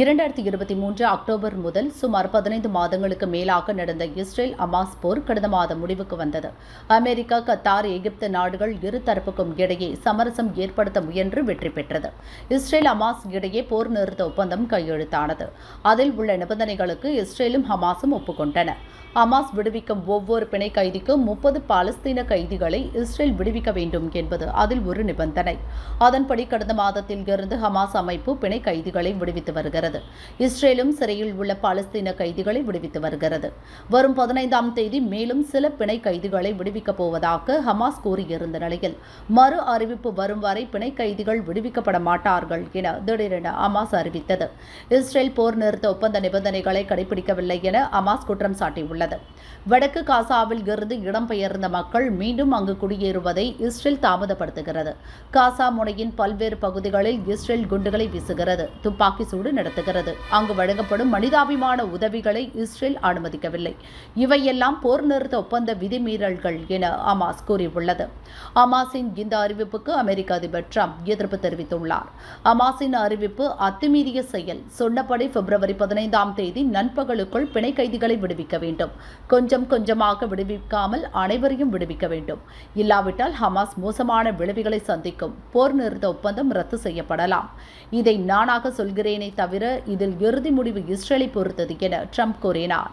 இரண்டாயிரத்தி இருபத்தி மூன்று அக்டோபர் முதல் சுமார் பதினைந்து மாதங்களுக்கு மேலாக நடந்த இஸ்ரேல் அமாஸ் போர் கடந்த மாதம் முடிவுக்கு வந்தது. அமெரிக்கா கத்தார் எகிப்து நாடுகள் இரு தரப்புக்கும் இடையே சமரசம் ஏற்படுத்த முயன்று வெற்றி பெற்றது. இஸ்ரேல் அமாஸ் இடையே போர் நிறுத்த ஒப்பந்தம் கையெழுத்தானது. அதில் உள்ள நிபந்தனைகளுக்கு இஸ்ரேலும் ஹமாஸும் ஒப்புக்கொண்டன. ஹமாஸ் விடுவிக்கும் ஒவ்வொரு பிணை கைதிக்கும் முப்பது பாலஸ்தீன கைதிகளை இஸ்ரேல் விடுவிக்க வேண்டும் என்பது அதில் ஒரு நிபந்தனை. அதன்படி கடந்த மாதத்தில் இருந்து ஹமாஸ் அமைப்பு பிணை கைதிகளை விடுவித்து வருகிறது. வருகிறது. இஸ்ரேலும் சிறையில் உள்ள பாலஸ்தீன கைதிகளை விடுவித்து வருகிறது. வரும் பதினைந்தாம் தேதி மேலும் சில பிணை கைதிகளை விடுவிக்கப் போவதாக ஹமாஸ் கூறியிருந்த நிலையில் மறு அறிவிப்பு வரும் வரை பிணை கைதிகள் விடுவிக்கப்பட மாட்டார்கள் என திடீரென ஹமாஸ் அறிவித்தது. இஸ்ரேல் போர் நிறுத்த ஒப்பந்த நிபந்தனைகளை கடைபிடிக்கவில்லை என ஹமாஸ் குற்றம் சாட்டியுள்ளது. வடக்கு காசாவில் இருந்து இடம்பெயர்ந்த மக்கள் மீண்டும் அங்கு குடியேறுவதை இஸ்ரேல் தாமதப்படுத்துகிறது. காசா முனையின் பல்வேறு பகுதிகளில் இஸ்ரேல் குண்டுகளை வீசுகிறது. துப்பாக்கி சூடு நடத்துகிறது. அங்கு வழங்கப்படும் மனிதாபிமான உதவிகளை இஸ்ரேல் அனுமதிக்கவில்லை. இவையெல்லாம் போர் நிறுத்த ஒப்பந்த விதிமீறல்கள் என அமாஸ் கூறியுள்ளது. அமாஸின் இந்த அறிவிப்புக்கு அமெரிக்க அதிபர் ட்ரம்ப் எதிர்ப்பு தெரிவித்துள்ளார். அமாஸின் அறிவிப்பு அத்துமீறிய செயல். சொன்னபடி பிப்ரவரி பதினைந்தாம் தேதி நண்பகலுக்குள் பிணை கைதிகளை விடுவிக்க வேண்டும். கொஞ்சம் கொஞ்சமாக விடுவிக்காமல் அனைவரையும் விடுவிக்க வேண்டும். இல்லாவிட்டால் ஹமாஸ் மோசமான விளைவுகளை சந்திக்கும். போர் நிறுத்த ஒப்பந்தம் ரத்து செய்யப்படலாம். இதை நானாக சொல்கிறேனே தவிர இதில் இறுதி முடிவு இஸ்ரேலை பொறுத்தது என ட்ரம்ப் கூறினார்.